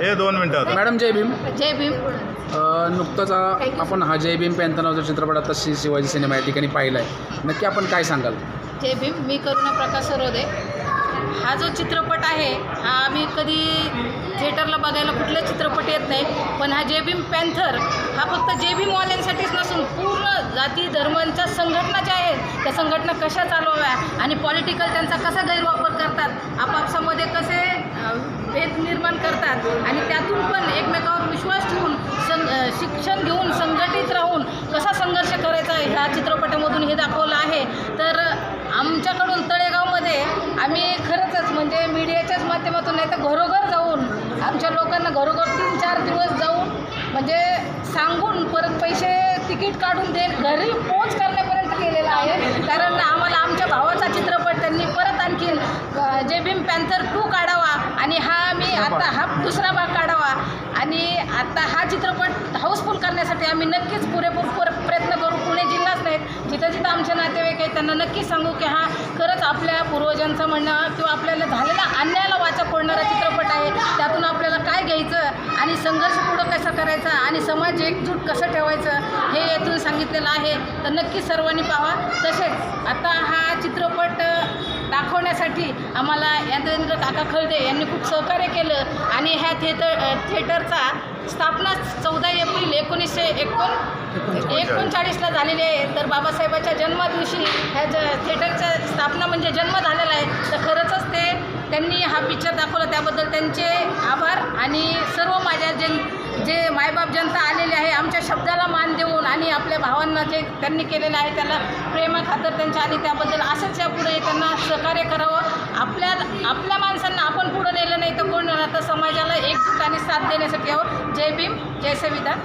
हे दोन मिनटात मॅडम जय भीम. जय भीम. अ, नुकतंच आ- आपण हा जय भीम पॅन्था नावाचा चित्रपट आता श्री शिवाजी सिनेमा या ठिकाणी पाहिला आहे नक्की आपण काय सांगाल? जय भीम मी करुणा प्रकाश सरोदे. हा जो चित्रपट आहे हा आम्ही कधी थिएटरला बघायला कुठले चित्रपट येत नाही पण हा जय भीम पॅन्थर हा फक्त जय भीमवाल्यांसाठीच नसून पूर्ण जाती धर्मांच्या संघटना ज्या आहेत त्या संघटना कशा चालवाव्या आणि पॉलिटिकल त्यांचा कसा गैरवापर करतात आपापसामध्ये कसे अ, भेद निर्माण करतात आणि त्यातून पण एकमेकावर विश्वास ठेवून सं शिक्षण घेऊन संघटित राहून कसा संघर्ष करायचा ह्या चित्रपटामधून हे दाखवलं आहे. तर आमच्याकडून तळेगावमध्ये आम्ही खरंचच म्हणजे मीडियाच्याच माध्यमातून नाही तर घरोघर जाऊन आमच्या लोकांना घरोघर तीन चार दिवस जाऊन म्हणजे सांगून परत पैसे तिकीट काढून दे घरी पोच करण्यापर्यंत केलेलं आहे कारण आम्हाला आमच्या भावाचा चित्रपट त्यांनी परत आणखीन अ, जय भीम पॅन्थर टू काढावा आणि हा मी आता हा दुसरा भाग काढावा. आणि आता हा चित्रपट हाऊसफुल करण्यासाठी आम्ही नक्कीच पुरेपूर पर प्रयत्न करू. पुणे जिल्हाच नाहीत जिथं जिथं आमचे नातेवाईक आहेत त्यांना नक्कीच सांगू की हा खरंच आपल्या पूर्वजांचं म्हणणं किंवा आपल्याला झालेल्या अन्यायाला वाचा फोडणारा चित्रपट आहे. त्यातून आपल्याला काय घ्यायचं आणि संघर्ष पुढं कसा करायचा आणि समाज एकजूट कसं ठेवायचं हे यातून सांगितलेलं आहे. तर नक्कीच सर्वांनी पाहा तसेच दाखवण्यासाठी आम्हाला यादेंद्र काका खळदे यांनी खूप सहकार्य केलं. आणि ह्या थिएटर थिएटरचा स्थापना चौदा एप्रिल एकोणीसशे एकोण एकोणचाळीसला झालेली आहे. तर बाबासाहेबाच्या जन्मादिवशी ह्या ज थिएटरच्या स्थापना म्हणजे जन्म झालेला आहे. तर खरंचच ते त्यांनी हा पिक्चर दाखवला. त्याबद्दल त्यांचे आभार आणि सर्व माझ्या जन जे मायबाप जनता आलेली आहे आमच्या शब्दाला मान देऊन आणि आपल्या भावांना जे त्यांनी केलेलं आहे त्याला प्रेमाखातर त्यांच्या आणि त्याबद्दल असंच यापुढे त्यांना सहकार्य करावं. आपल्या आपल्या माणसांना आपण पुढं नेलं नाही तर कोण नेलं तर समाजाला एकजूट आणि साथ देण्यासाठी आहोत. जय भीम जय संविधान.